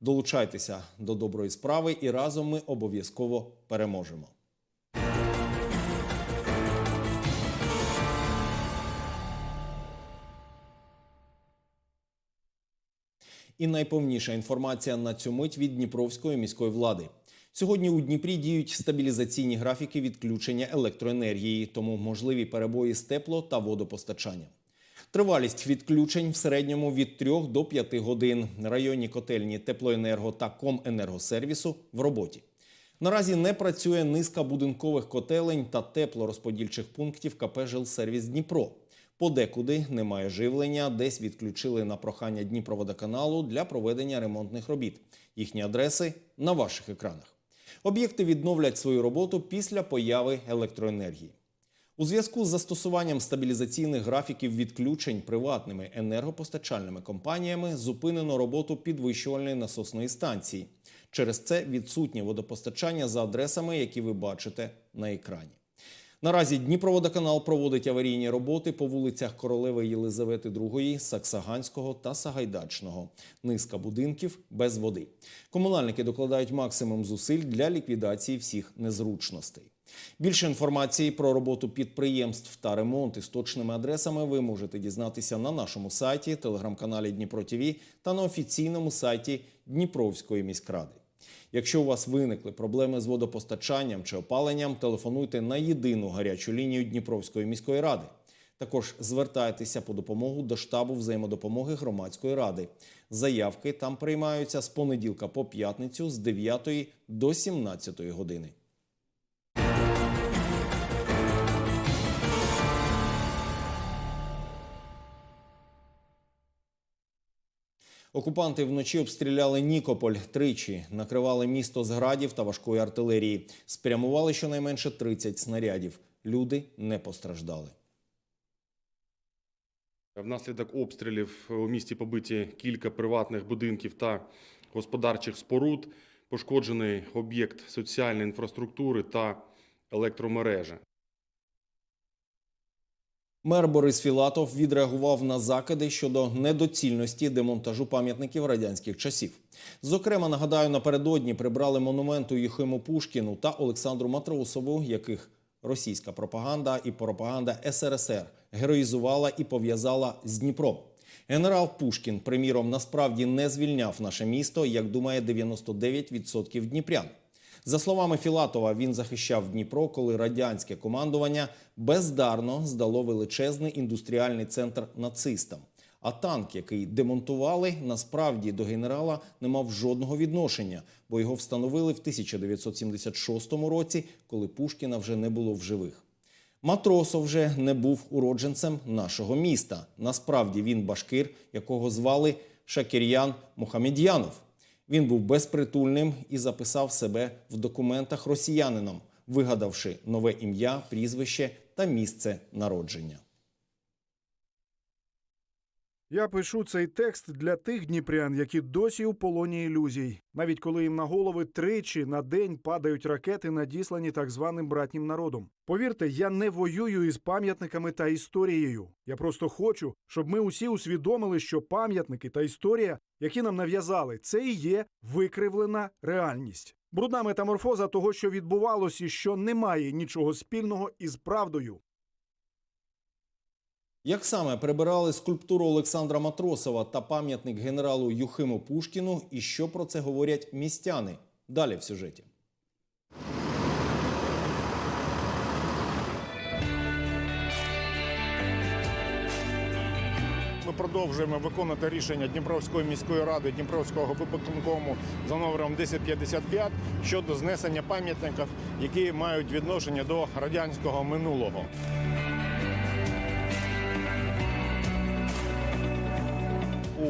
Долучайтеся до доброї справи, і разом ми обов'язково переможемо. І найповніша інформація на цю мить від Дніпровської міської влади. Сьогодні у Дніпрі діють стабілізаційні графіки відключення електроенергії, тому можливі перебої з тепло та водопостачанням. Тривалість відключень в середньому від 3 до 5 годин. Районні котельні теплоенерго та коменергосервісу в роботі. Наразі не працює низка будинкових котелень та теплорозподільчих пунктів КП «Жилсервіс Дніпро. Подекуди немає живлення, десь відключили на прохання Дніпроводоканалу для проведення ремонтних робіт. Їхні адреси на ваших екранах. Об'єкти відновлять свою роботу після появи електроенергії. У зв'язку з застосуванням стабілізаційних графіків відключень приватними енергопостачальними компаніями зупинено роботу підвищувальної насосної станції. Через це відсутнє водопостачання за адресами, які ви бачите на екрані. Наразі Дніпроводоканал проводить аварійні роботи по вулицях Королеви Єлизавети II, Саксаганського та Сагайдачного. Низка будинків без води. Комунальники докладають максимум зусиль для ліквідації всіх незручностей. Більше інформації про роботу підприємств та ремонт із точними адресами ви можете дізнатися на нашому сайті, телеграм-каналі Дніпро ТВ та на офіційному сайті Дніпровської міськради. Якщо у вас виникли проблеми з водопостачанням чи опаленням, телефонуйте на єдину гарячу лінію Дніпровської міської ради. Також звертайтеся по допомогу до штабу взаємодопомоги громадської ради. Заявки там приймаються з понеділка по п'ятницю з 9 до 17 години. Окупанти вночі обстріляли Нікополь тричі, накривали місто з градів та важкої артилерії. Спрямували щонайменше 30 снарядів. Люди не постраждали. Внаслідок обстрілів у місті побиті кілька приватних будинків та господарчих споруд, пошкоджений об'єкт соціальної інфраструктури та електромережа. Мер Борис Філатов відреагував на закиди щодо недоцільності демонтажу пам'ятників радянських часів. Зокрема, нагадаю, напередодні прибрали монументу Єхиму Пушкіну та Олександру Матросову, яких російська пропаганда і пропаганда СРСР героїзувала і пов'язала з Дніпром. Генерал Пушкін, приміром, насправді не звільняв наше місто, як думає 99% дніпрян. За словами Філатова, він захищав Дніпро, коли радянське командування бездарно здало величезний індустріальний центр нацистам. А танк, який демонтували, насправді до генерала не мав жодного відношення, бо його встановили в 1976 році, коли Пушкіна вже не було в живих. Матросов вже не був уродженцем нашого міста. Насправді він башкир, якого звали Шакір'ян Мухамед'янов. Він був безпритульним і записав себе в документах росіянином, вигадавши нове ім'я, прізвище та місце народження. Я пишу цей текст для тих дніпрян, які досі у полоні ілюзій, навіть коли їм на голови тричі на день падають ракети, надіслані так званим братнім народом. Повірте, я не воюю із пам'ятниками та історією. Я просто хочу, щоб ми усі усвідомили, що пам'ятники та історія, які нам нав'язали, це і є викривлена реальність. Брудна метаморфоза того, що відбувалося, і що не має нічого спільного із правдою. Як саме прибирали скульптуру Олександра Матросова та пам'ятник генералу Юхиму Пушкіну, і що про це говорять містяни? Далі в сюжеті. Ми продовжуємо виконувати рішення Дніпровської міської ради Дніпровського випадкому за номером 1055 щодо знесення пам'ятників, які мають відношення до радянського минулого.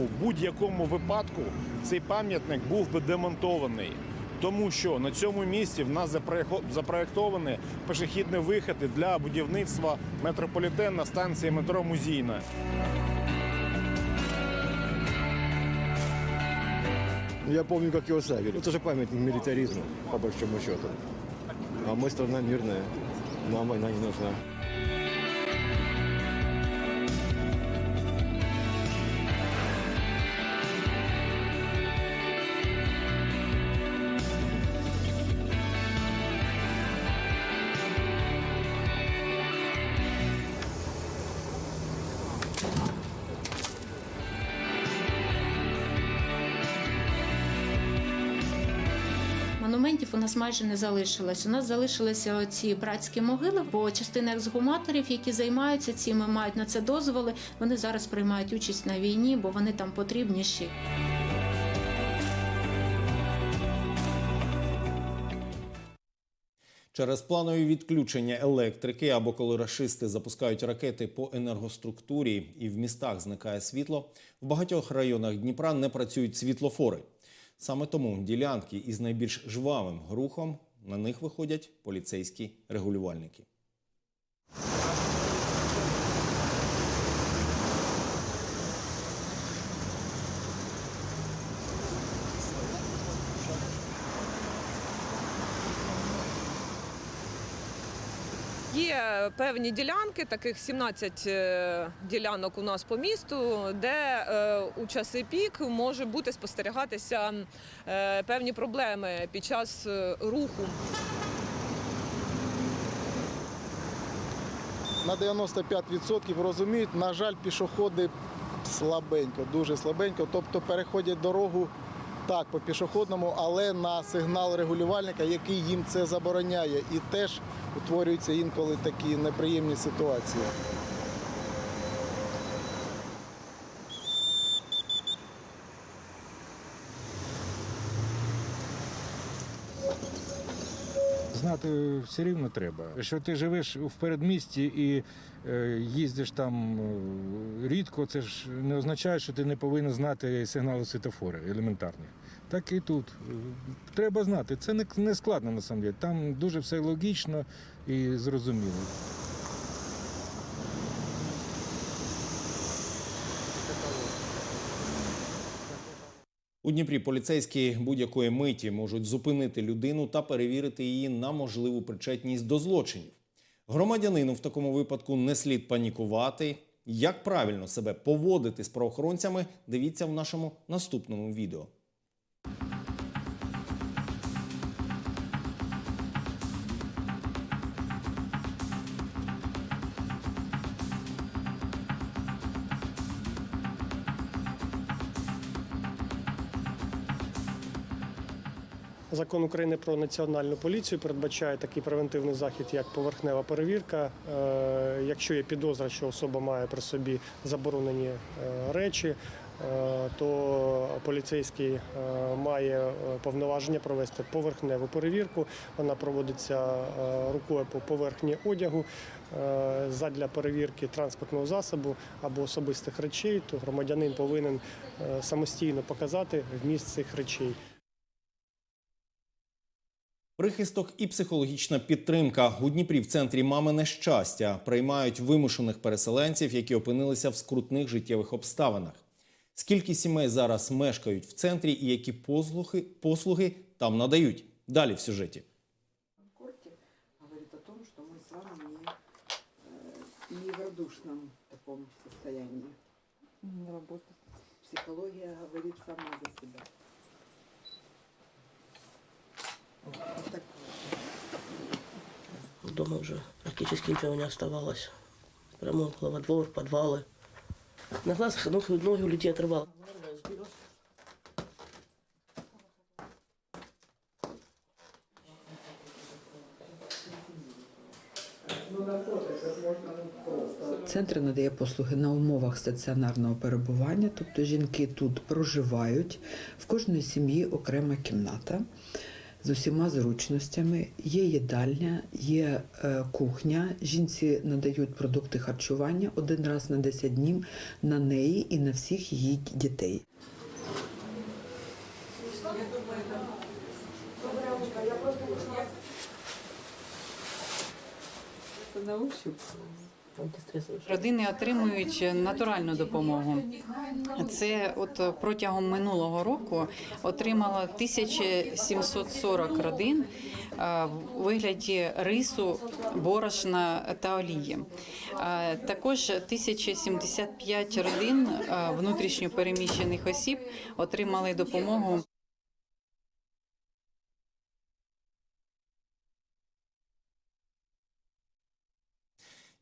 У будь-якому випадку цей пам'ятник був би демонтований. тому що на цьому місці в нас запроєктовані пішохідні виходи для будівництва метрополітен на станції метро Музійна. Я помню, как его ставили. Это же памятник милитаризму, по большому счету. А мы страна мирная. Нам война не нужна. Монументів у нас майже не залишилось. У нас залишилися ці братські могили, бо частина ексгуматорів, які займаються цим, мають на це дозволи. Вони зараз приймають участь на війні, бо вони там потрібніші. Через планові відключення електрики або коли рашисти запускають ракети по енергоструктурі і в містах зникає світло, в багатьох районах Дніпра не працюють світлофори. Саме тому ділянки із найбільш жвавим рухом на них виходять поліцейські регулювальники. Є певні ділянки, таких 17 е, ділянок у нас по місту, де е, у часи пік може бути спостерігатися е, певні проблеми під час руху. на 95% розуміють. На жаль, пішоходи слабенько, дуже слабенько. Тобто переходять дорогу так по пішохідному, але на сигнал регулювальника, який їм це забороняє, і теж утворюються інколи такі неприємні ситуації. Знати все рівно треба. Що ти живеш в передмісті і е, їздиш там е, рідко, це ж не означає, що ти не повинен знати сигнали світофори елементарні. Так і тут. Треба знати. Це не, складно на. Там дуже все логічно і зрозуміло. У Дніпрі поліцейські будь-якої миті можуть зупинити людину та перевірити її на можливу причетність до злочинів. Громадянину в такому випадку не слід панікувати. Як правильно себе поводити з правоохоронцями, дивіться в нашому наступному відео. Закон України про національну поліцію передбачає такий превентивний захід, як поверхнева перевірка. Е, Якщо є підозра, що особа має при собі заборонені е, речі, е, то поліцейський має повноваження провести поверхневу перевірку. Вона проводиться рукою по поверхні одягу задля перевірки транспортного засобу або особистих речей. То громадянин повинен самостійно показати вміст цих речей. Прихисток і психологічна підтримка у Дніпрі в центрі мамине щастя приймають вимушених переселенців, які опинилися в скрутних життєвих обставинах. Скільки сімей зараз мешкають в центрі і які послуги, послуги там надають? Далі в сюжеті. корте говорит о том, что мы с вами не, э, не в радушном таком состоянии. Работа. Психология говорит сама за себя. Дома уже практически ничего не оставалось. Прямо во двор, подвалы. На глазах ноги, ноги у людей отрывало. Центр надає послуги на умовах стаціонарного перебування, тобто жінки тут проживають. В кожної сім'ї окрема кімната з усіма зручностями. Є їдальня, є е, кухня. Жінці надають продукти харчування один раз на 10 днів на неї і на всіх її дітей. На ощупь. Родини отримують натуральну допомогу. Це от протягом минулого року отримало 1740 родин в вигляді рису, борошна та олії. Також 1075 родин внутрішньо переміщених осіб отримали допомогу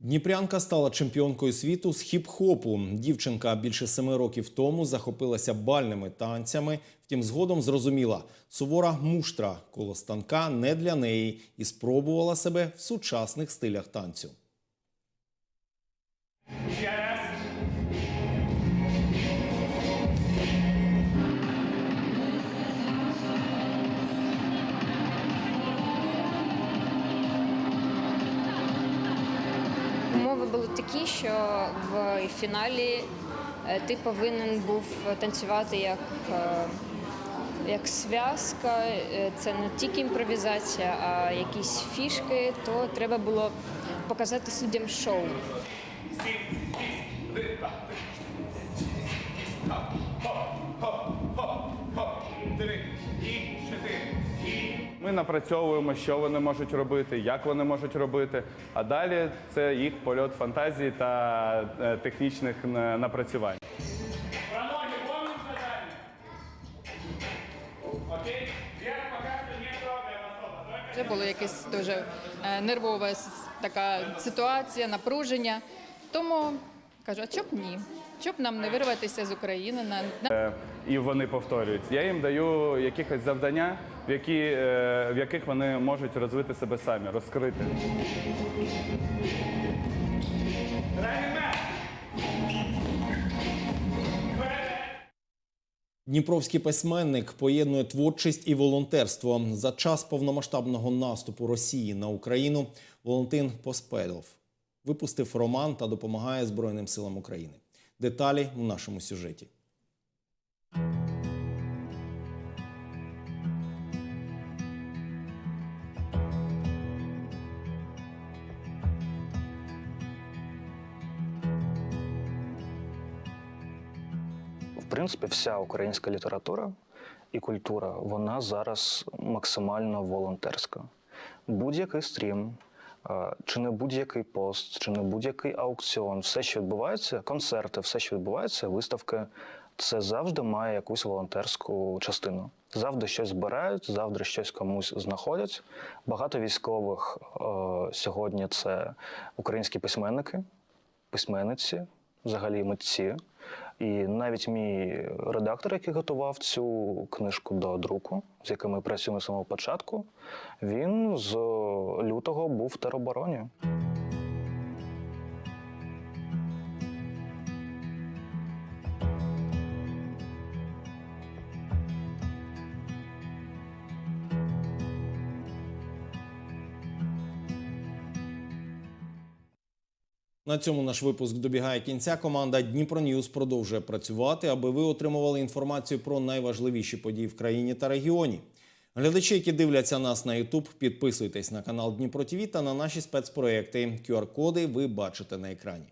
Дніпрянка стала чемпіонкою світу з хіп-хопу. Дівчинка більше семи років тому захопилася бальними танцями. Втім, згодом зрозуміла, сувора муштра коло станка не для неї і спробувала себе в сучасних стилях танцю. Такі, що в фіналі е, ти повинен був танцювати як, е, як зв'язка. Е, Це не тільки імпровізація, а якісь фішки, то треба було показати суддям шоу. Ми напрацьовуємо, що вони можуть робити, як вони можуть робити. А далі це їх польот фантазії та е, технічних е, напрацювань. Це було якась дуже е, нервова така ситуація, напруження. Тому кажу, а чоб ні? Чоб нам не вирватися з України на І вони повторюють. Я їм даю якихось завдання, в, які, е, в яких вони можуть розвити себе самі, розкрити. Дніпровський письменник поєднує творчість і волонтерство. За час повномасштабного наступу Росії на Україну Валентин Поспелов випустив роман та допомагає Збройним силам України. Деталі в нашому сюжеті. Принципі, вся українська література і культура вона зараз максимально волонтерська. Будь-який стрім, е, чи не будь-який пост, чи не будь-який аукціон, все, що відбувається, концерти, все, що відбувається, виставки, це завжди має якусь волонтерську частину. Завжди щось збирають, завжди щось комусь знаходять. Багато військових е, сьогодні це українські письменники, письменниці, взагалі митці. І навіть мій редактор, який готував цю книжку до друку, з яким ми працюємо з самого початку, він з лютого був в теробороні. На цьому наш випуск добігає кінця. Команда Дніпро Ньюз продовжує працювати, аби ви отримували інформацію про найважливіші події в країні та регіоні. Глядачі, які дивляться нас на YouTube, підписуйтесь на канал Дніпро ТВ та на наші спецпроекти. QR-коди ви бачите на екрані.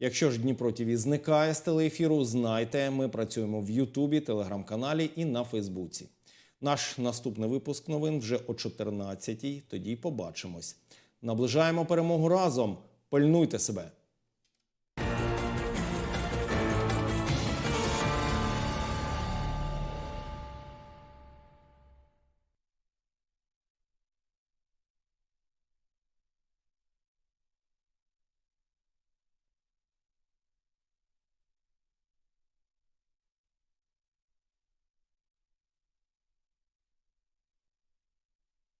Якщо ж Дніпро ТВ зникає з телеефіру, знайте, ми працюємо в Ютубі, телеграм-каналі і на Фейсбуці. Наш наступний випуск новин вже о 14-й. Тоді побачимось. Наближаємо перемогу разом. Пильнуйте себе.